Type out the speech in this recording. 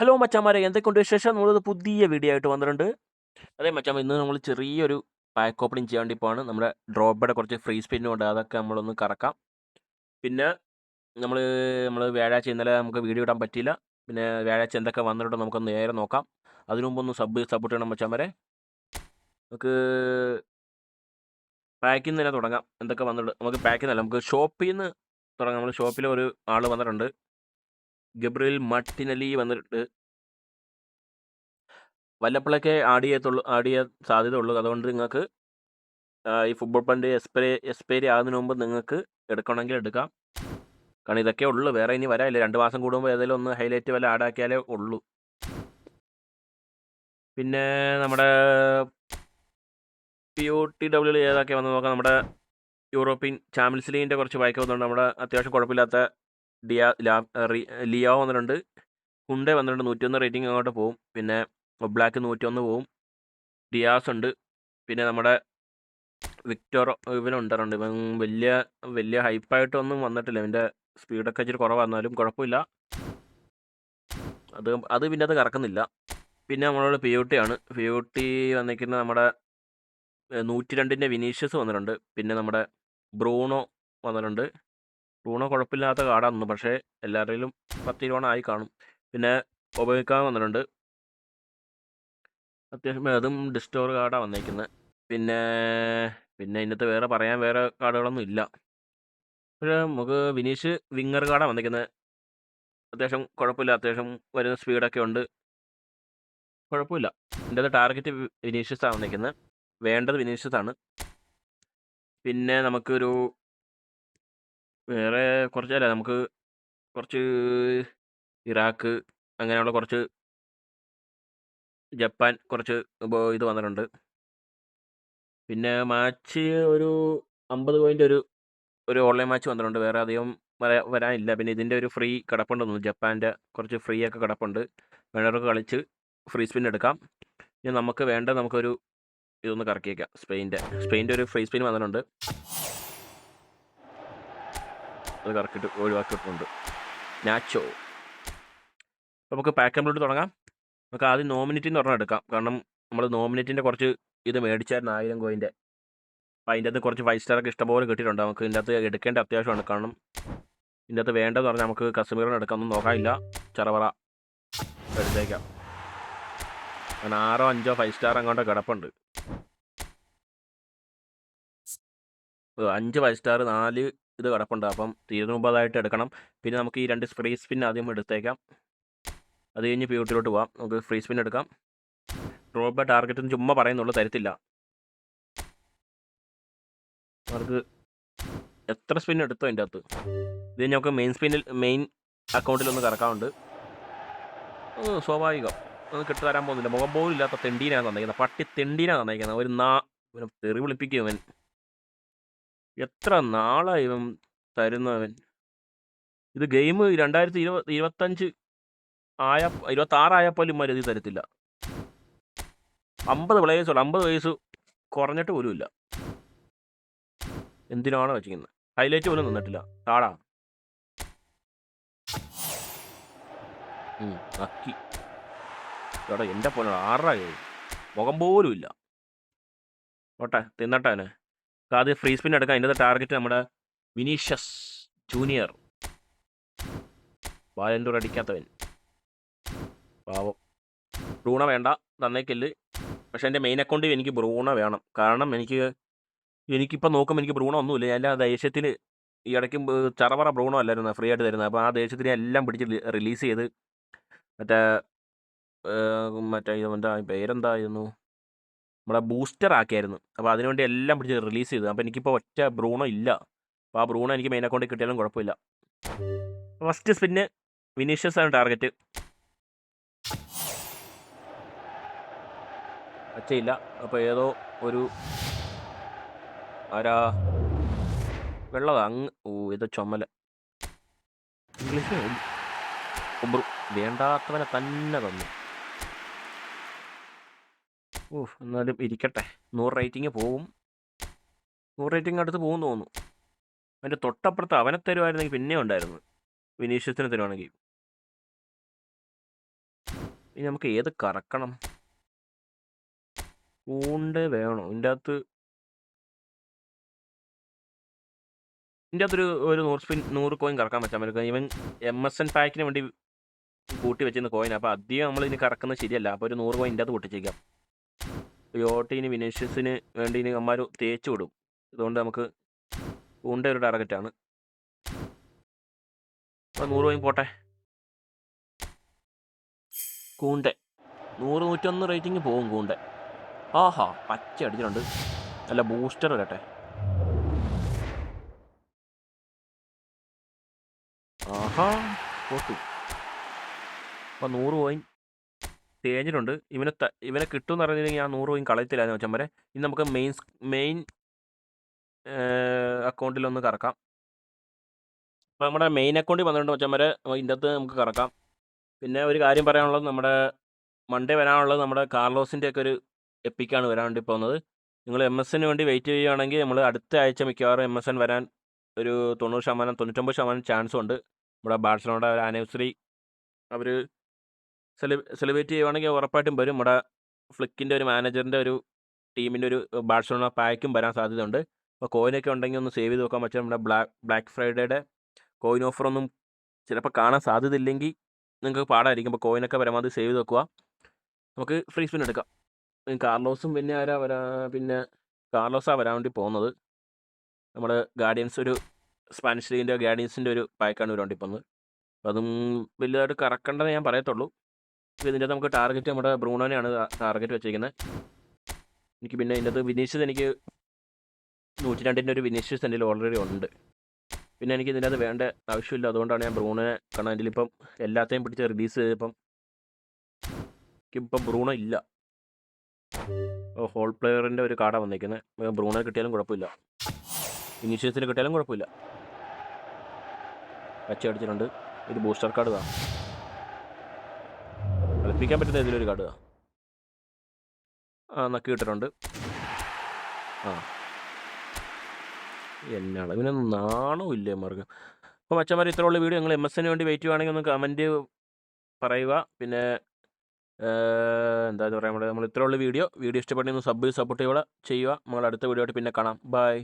Hello മച്ചാമാരെ എന്തൊക്കെയുണ്ട് വിശേഷം? നമ്മളത് പുതിയ വീഡിയോ ആയിട്ട് വന്നിട്ടുണ്ട്. അതെ മച്ചാമ ഇന്ന് നമ്മൾ ചെറിയൊരു പാക്ക് ഓപ്പണിംഗ് ചെയ്യാൻ വേണ്ടി പോവാണ്. നമ്മുടെ ഡ്രോപ്പയുടെ കുറച്ച് ഫ്രീ സ്പിന്നും ഉണ്ട്. അതൊക്കെ നമ്മളൊന്ന് കറക്കാം. പിന്നെ നമ്മൾ നമ്മൾ വ്യാഴാഴ്ച ഇന്നലെ നമുക്ക് വീഡിയോ ഇടാൻ പറ്റിയില്ല. പിന്നെ വ്യാഴാഴ്ച എന്തൊക്കെ വന്നിട്ടുണ്ടോ നമുക്കൊന്ന് നേരെ നോക്കാം. അതിനു മുമ്പ് ഒന്ന് സബ് സപ്പോർട്ട് ചെയ്യണം മച്ചാമാരെ. നമുക്ക് പാക്കിൽ നിന്ന് തന്നെ തുടങ്ങാം. എന്തൊക്കെ വന്നിട്ടുണ്ട്? നമുക്ക് പാക്കിൽ നിന്നല്ല നമുക്ക് ഷോപ്പിൽ നിന്ന് തുടങ്ങാം. നമ്മൾ ഷോപ്പിൽ ഒരു ആൾ വന്നിട്ടുണ്ട്. ഗബ്രിൽ മട്ടിനലി വന്നിട്ട് വല്ലപ്പോഴൊക്കെ ആഡ് ചെയ്യത്തുള്ളൂ ആഡ് ചെയ്യാൻ സാധ്യത ഉള്ളൂ അതുകൊണ്ട് നിങ്ങൾക്ക് ഈ ഫുട്ബോൾ പണ്ട് എക്സ്പയറി എക്സ്പയറി ആകുന്നതിന് മുമ്പ് നിങ്ങൾക്ക് എടുക്കണമെങ്കിൽ എടുക്കാം. കാരണം ഇതൊക്കെ ഉള്ളൂ. വേറെ ഇനി വരാനില്ല. രണ്ട് മാസം കൂടുമ്പോൾ ഏതെങ്കിലും ഒന്ന് ഹൈലൈറ്റ് വല്ല ആഡ് ആക്കിയാലേ ഉള്ളൂ. പിന്നെ നമ്മുടെ പി ഒ ടി ഡബ്ല്യു ഏതൊക്കെ വന്ന് നോക്കാം. നമ്മുടെ യൂറോപ്യൻ ചാമ്പ്യൻസ് ലീഗിന്റെ കുറച്ച് വായിക്കുന്നുണ്ട് നമ്മുടെ അത്യാവശ്യം കുഴപ്പമില്ലാത്ത ഡിയാ ലാ ലിയോ വന്നിട്ടുണ്ട്. ഹുണ്ടേ വന്നിട്ടുണ്ട്. നൂറ്റിയൊന്ന് റേറ്റിംഗ് അങ്ങോട്ട് പോകും പിന്നെ ബ്ലാക്ക് നൂറ്റിയൊന്ന് പോവും. ഡിയാസ് ഉണ്ട്. പിന്നെ നമ്മുടെ വിക്ടോർ ഇവനുണ്ടറുണ്ട് ഇവൻ വലിയ വലിയ ഹൈപ്പായിട്ടൊന്നും വന്നിട്ടില്ല. ഇവന്റെ സ്പീഡൊക്കെ ഇച്ചിരി കുറവായിരുന്നാലും കുഴപ്പമില്ല. അത് അത് പിന്നെ അത് കറക്കുന്നില്ല. പിന്നെ നമ്മളോട് പി യു ടി ആണ് പി യു ടി വന്നിരിക്കുന്ന നമ്മുടെ നൂറ്റി രണ്ടിന്റെ വിനീഷ്യസ് വന്നിട്ടുണ്ട്. പിന്നെ നമ്മുടെ ബ്രൂണോ വന്നിട്ടുണ്ട്. ബ്രൂണോ കുഴപ്പമില്ലാത്ത കാർഡാണ് പക്ഷേ എല്ലാവരുടെയും പത്തിരുവണ ആയി കാണും. പിന്നെ ഉപയോഗിക്കാൻ വന്നിട്ടുണ്ട്. അത്യാവശ്യം അതും ഡിസ്റ്റോർ കാർഡാണ് വന്നേക്കുന്നത് പിന്നെ പിന്നെ ഇന്നത്തെ വേറെ പറയാൻ വേറെ കാർഡുകളൊന്നും ഇല്ല. പക്ഷേ നമുക്ക് വിനീഷ് വിങ്ങർ കാർഡാണ് വന്നേക്കുന്നത് അത്യാവശ്യം കുഴപ്പമില്ല. അത്യാവശ്യം വരുന്ന സ്പീഡൊക്കെ ഉണ്ട്. കുഴപ്പമില്ല. എന്റെ ടാർഗറ്റ് വിനീഷ്യസാണ് വന്നിരിക്കുന്നത് വേണ്ടത് വിനീഷ്യസാണ് പിന്നെ നമുക്കൊരു വേറെ കുറച്ച് അല്ല നമുക്ക് കുറച്ച് ഇറാഖ് അങ്ങനെയുള്ള കുറച്ച് ജപ്പാൻ കുറച്ച് ഇത് വന്നിട്ടുണ്ട്. പിന്നെ മാച്ച് ഒരു അമ്പത് പോയിന്റ് ഒരു ഒരു ഓൺലൈൻ മാച്ച് വന്നിട്ടുണ്ട്. വേറെ അധികം വരാ വരാനില്ല. പിന്നെ ഇതിന്റെ ഒരു ഫ്രീ കിടപ്പുണ്ട് തോന്നുന്നു. ജപ്പാന്റെ കുറച്ച് ഫ്രീ ഒക്കെ കിടപ്പുണ്ട്. വേണ്ടവർക്ക് കളിച്ച് ഫ്രീ സ്പിൻ എടുക്കാം. ഇനി നമുക്ക് വേണ്ട നമുക്കൊരു ഇതൊന്ന് കറക്കിയേക്കാം. സ്പെയിന്റെ സ്പെയിന്റെ ഒരു ഫ്രീ സ്പിൻ വന്നിട്ടുണ്ട്. അത് കറക്റ്റ് ഒഴിവാക്കിയിട്ടുണ്ട്. നാച്ചോ നമുക്ക് പാക്ക് കംപ്ലീറ്റ് തുടങ്ങാം. നമുക്ക് ആദ്യം നോമിനിറ്റി എന്ന് പറഞ്ഞാൽ എടുക്കാം. കാരണം നമ്മൾ നോമിനേറ്റിന്റെ കുറച്ച് ഇത് മേടിച്ചായിരുന്നു ആയിരം കോയിന്റെ അപ്പോൾ അതിന്റെ അകത്ത് കുറച്ച് ഫൈവ് സ്റ്റാർ ഒക്കെ ഇഷ്ടംപോലെ കിട്ടിയിട്ടുണ്ട്. നമുക്ക് ഇതിന്റെ അകത്ത് എടുക്കേണ്ട അത്യാവശ്യമാണ്. കാരണം ഇതിന്റെ അകത്ത് വേണ്ടതെന്ന് പറഞ്ഞാൽ നമുക്ക് കസ്റ്റമറുകൾ എടുക്കാം. ഒന്നും നോക്കാനില്ല. ചറവറ എടുത്തേക്കാം. അങ്ങനെ ആറോ അഞ്ചോ ഫൈവ് സ്റ്റാർ അങ്ങോട്ട് കിടപ്പുണ്ട്. അഞ്ച് ഫൈവ് സ്റ്റാർ നാല് ഇത് കിടപ്പുണ്ട്. അപ്പം തീരുന്ന മുമ്പതായിട്ട് എടുക്കണം. പിന്നെ നമുക്ക് ഈ രണ്ട് ഫ്രീ സ്പിൻ ആദ്യം എടുത്തേക്കാം. അത് കഴിഞ്ഞ് പ്യൂട്ടിലോട്ട് പോവാം. നമുക്ക് ഫ്രീ സ്പിൻ എടുക്കാം. ഡ്രോപ്പ് ടാർഗറ്റ് ചുമ്മാ പറയുന്നുള്ളൂ തരത്തില്ല. അവർക്ക് എത്ര സ്പിൻ എടുത്തോ അതിന്റെ അകത്ത്. ഇത് നമുക്ക് മെയിൻ സ്പിന്നിൽ മെയിൻ അക്കൗണ്ടിൽ ഒന്ന് കറക്കാറുണ്ട് സ്വാഭാവികം. ഒന്ന് കിട്ടു തരാൻ പോകുന്നില്ല. മുഖം പോലും ഇല്ലാത്ത തെണ്ടീനാണ് തന്നേക്കുന്നത് പട്ടി തെണ്ടീനാണ് തന്നേക്കുന്നത് ഒരു നാ തെറി വിളിപ്പിക്കും ഇവൻ. എത്ര നാളായി ഇവൻ തരുന്നവൻ? ഇത് ഗെയിം രണ്ടായിരത്തി ഇരുപത് ഇരുപത്തഞ്ച് ആയ ഇരുപത്താറായപ്പോലും ഇമാർ ഇത് തരത്തില്ല. അമ്പത് പ്ലേയേഴ്സ് ഉള്ളു. അമ്പത് വയസ്സ് കുറഞ്ഞിട്ട് പോലും ഇല്ല. എന്തിനാണ് വെച്ചിരിക്കുന്നത് ഹൈലൈറ്റ് പോലും നിന്നിട്ടില്ല. താടാ. അക്കി എടാ എന്റെ പോലെ ആറായി മുഖം പോലും ഇല്ല. ഓട്ടെ തിന്നട്ടെ ആദ്യം ഫ്രീ സ്പിൻ എടുക്കാം അതിന്റെ ടാർഗറ്റ് നമ്മുടെ വിനീഷ്യസ് ജൂനിയർ ബാലൻഡൂർ അടിക്കാത്തവൻ? പാവം. ബ്രൂണ വേണ്ട തന്നേക്കല്ല് പക്ഷേ എന്റെ മെയിൻ അക്കൗണ്ടിൽ എനിക്ക് ബ്രൂണ വേണം. കാരണം എനിക്ക് എനിക്കിപ്പോൾ നോക്കുമ്പോൾ എനിക്ക് ബ്രൂണ ഒന്നുമില്ല. ദേശത്തിൽ ദേഷ്യത്തിൽ ഈ ഇടയ്ക്ക് ചറവറ ബ്രൂണോ അല്ലായിരുന്നു ഫ്രീ ആയിട്ട് തരുന്നത്. അപ്പോൾ ആ ദേഷ്യത്തിന് എല്ലാം പിടിച്ച് റിലീസ് ചെയ്ത്. മറ്റേ മറ്റേ എന്താ പേരെന്തായിരുന്നു? നമ്മുടെ ബൂസ്റ്റർ ആക്കിയായിരുന്നു അപ്പോൾ അതിനുവേണ്ടി എല്ലാം പിടിച്ച് റിലീസ് ചെയ്തു. അപ്പോൾ എനിക്കിപ്പോൾ ഒറ്റ ബ്രൂണോ ഇല്ല. അപ്പോൾ ആ ബ്രൂണോ എനിക്ക് മെയിൻ അക്കൗണ്ടിൽ കിട്ടിയാലും കുഴപ്പമില്ല. ഫസ്റ്റ് സ്പിന്ന് വിനീഷ്യസ് ആണ് ടാർഗറ്റ് അച്ചയില്ല അപ്പോൾ ഏതോ ഒരു ആരാ? വെള്ളതാ. അങ്ങ് ഓ ഏതോ ചുമല. ഇംഗ്ലീഷ് വേണ്ടാത്തവനെ തന്നെ തന്നു. ഓ എന്നാലും ഇരിക്കട്ടെ. നൂറ് റേറ്റിംഗ് പോവും. നൂറ് റേറ്റിംഗ് അടുത്ത് പോകും തോന്നുന്നു. അതിന്റെ തൊട്ടപ്പുറത്ത് അവനെ തരുമായിരുന്നെങ്കിൽ പിന്നെ ഉണ്ടായിരുന്നു. വിനീഷ്യസിനെ തരുവാണെങ്കിൽ. ഇനി നമുക്ക് ഏത് കറക്കണം? കൂണ്ട് വേണോ? ഇതിന്റെ അകത്ത് ഇതിന്റെ അകത്തൊരു ഒരു നൂറ് സ്പിൻ നൂറ് കോയിൻ കറക്കാൻ പറ്റാൻ പറ്റും ഇവൻ എം എസ് എൻ പാക്കിന് വേണ്ടി കൂട്ടി വെച്ചിരുന്ന കോയിൻ അപ്പോൾ അധികം നമ്മൾ ഇനി കറക്കുന്നത് ശരിയല്ല. അപ്പോൾ ഒരു നൂറ് കോയിൻ ഇതിന്റെ അകത്ത് പൊട്ടിച്ചേക്കാം. യോട്ടിന് വിനേഷ്യസിന് വേണ്ടി ഇനി അമ്മാർ തേച്ച് വിടും. അതുകൊണ്ട് നമുക്ക് ഉണ്ട ഒരു ടാർഗറ്റ് ആണ് നൂറ് പോയി പോട്ടെ. കൂണ്ട. നൂറ് നൂറ്റൊന്ന് റേറ്റിംഗ് പോകും കൂണ്ട. ആഹാ പച്ച അടിച്ചിട്ടുണ്ട്. അല്ല ബൂസ്റ്റർ വരട്ടെ. ആഹാ പോട്ടു. അപ്പം നൂറ് കോയിൻ തേഞ്ഞിട്ടുണ്ട്. ഇവനെ ഇവനെ കിട്ടുമെന്ന് അറിഞ്ഞില്ലെങ്കിൽ ഞാൻ നൂറ് രൂപയും കളയത്തില്ലായിരുന്നു വെച്ചാൽ വരെ. ഇനി നമുക്ക് മെയിൻ മെയിൻ അക്കൗണ്ടിലൊന്ന് കറക്കാം. അപ്പോൾ നമ്മുടെ മെയിൻ അക്കൗണ്ടിൽ വന്നിട്ടുണ്ട് വെച്ചാൽ വരെ. ഇതിന്റെ അകത്ത് നമുക്ക് കറക്കാം. പിന്നെ ഒരു കാര്യം പറയാനുള്ളത് നമ്മുടെ മൺഡേ വരാനുള്ളത് നമ്മുടെ കാർലോസിന്റെ ഒക്കെ ഒരു എപ്പിക്കാണ് വരാൻ വേണ്ടി പോകുന്നത്. നിങ്ങൾ എം എസിന് വേണ്ടി വെയിറ്റ് ചെയ്യുകയാണെങ്കിൽ നമ്മൾ അടുത്ത ആഴ്ച മിക്കവാറും എം എസ് എൻ വരാൻ ഒരു തൊണ്ണൂറ് ശതമാനം തൊണ്ണൂറ്റൊമ്പത് ശതമാനം ചാൻസും ഉണ്ട്. നമ്മുടെ ബാഴ്സലോണയുടെ ഒരു ആനിവേഴ്സറി അവർ സെലി സെലിബ്രേറ്റ് ചെയ്യുവാണെങ്കിൽ ഉറപ്പായിട്ടും വരും. നമ്മുടെ ഫ്ലിക്കിന്റെ ഒരു മാനേജറിന്റെ ഒരു ടീമിന്റെ ഒരു ബാഴ്സലോണ പാക്കും വരാൻ സാധ്യതയുണ്ട്. അപ്പോൾ കോയിനൊക്കെ ഉണ്ടെങ്കിൽ ഒന്ന് സേവ് ചെയ്ത് നോക്കാൻ പറ്റും. നമ്മുടെ ബ്ലാക്ക് ബ്ലാക്ക് ഫ്രൈഡേയുടെ കോയിൻ ഓഫറൊന്നും ചിലപ്പോൾ കാണാൻ സാധ്യതയില്ലെങ്കിൽ നിങ്ങൾക്ക് പാടായിരിക്കും. അപ്പോൾ കോയിനൊക്കെ പരമാവധി സേവ് ചെയ്ത് വെക്കുക. നമുക്ക് ഫ്രീ സ്പിൻ എടുക്കാം. കാർലോസും പിന്നെ ആരാ വരാ പിന്നെ കാർലോസാണ് വരാൻ വേണ്ടി പോകുന്നത്. നമ്മൾ ഗാർഡിയൻസ് ഒരു സ്പാനിഷ് ലീഗിന്റെ ഗാർഡിയൻസിന്റെ ഒരു പാക്കാണ് വരാൻ വേണ്ടി പോകുന്നത്. അതും വലുതായിട്ട് കറക്കണ്ടെന്ന് ഞാൻ പറയത്തുള്ളൂ. ഇതിന്റെ നമുക്ക് ടാർഗറ്റ് നമ്മുടെ ബ്രൂണോനെയാണ് ടാർഗറ്റ് വെച്ചിരിക്കുന്നത്. എനിക്ക് പിന്നെ ഇതിന്റെ അകത്ത് വിനീഷ്യസ് എനിക്ക് നൂറ്റി രണ്ടിന്റെ ഒരു വിനീഷ്യസ് എന്റെ ഓൾറെഡി ഉണ്ട്. പിന്നെ എനിക്ക് ഇതിന്റെ അത് വേണ്ട ആവശ്യമില്ല. അതുകൊണ്ടാണ് ഞാൻ ബ്രൂണോനെ കാരണം ഇപ്പം എല്ലാത്തെയും പിടിച്ച് റിലീസ് ചെയ്തപ്പം എനിക്കിപ്പം ബ്രൂണോ ഇല്ല. ഹോൾ പ്ലെയറിന്റെ ഒരു കാർഡാണ് വന്നിരിക്കുന്നത് ബ്രൂണോ കിട്ടിയാലും കുഴപ്പമില്ല. ഇനീഷ്യസിന് കിട്ടിയാലും കുഴപ്പമില്ല. പച്ച അടിച്ചിട്ടുണ്ട്. ഇത് ബൂസ്റ്റർ കാർഡ് താ കളിപ്പിക്കാൻ പറ്റുന്ന ഇതിലൊരു കാർഡ് ആ നക്കി കിട്ടിട്ടുണ്ട്. ആ. എന്നാണ്? ഇവനെ നാണോ ഇല്ലേ മാർഗം അപ്പോൾ മച്ചന്മാർ ഇത്രയുള്ള വീഡിയോ. നിങ്ങൾ എം എസിന് വേണ്ടി വെയിറ്റ് ചെയ്യുകയാണെങ്കിൽ ഒന്ന് കമന്റ് പറയുക. പിന്നെ എന്താ പറയുക നമ്മൾ ഇത്രയുള്ള വീഡിയോ. വീഡിയോ ഇഷ്ടപ്പെട്ടെങ്കിൽ ഒന്ന് സബ് സപ്പോർട്ട് ചെയ്യുക ചെയ്യുക. നമ്മൾ അടുത്ത വീഡിയോ ആയിട്ട് പിന്നെ കാണാം. ബൈ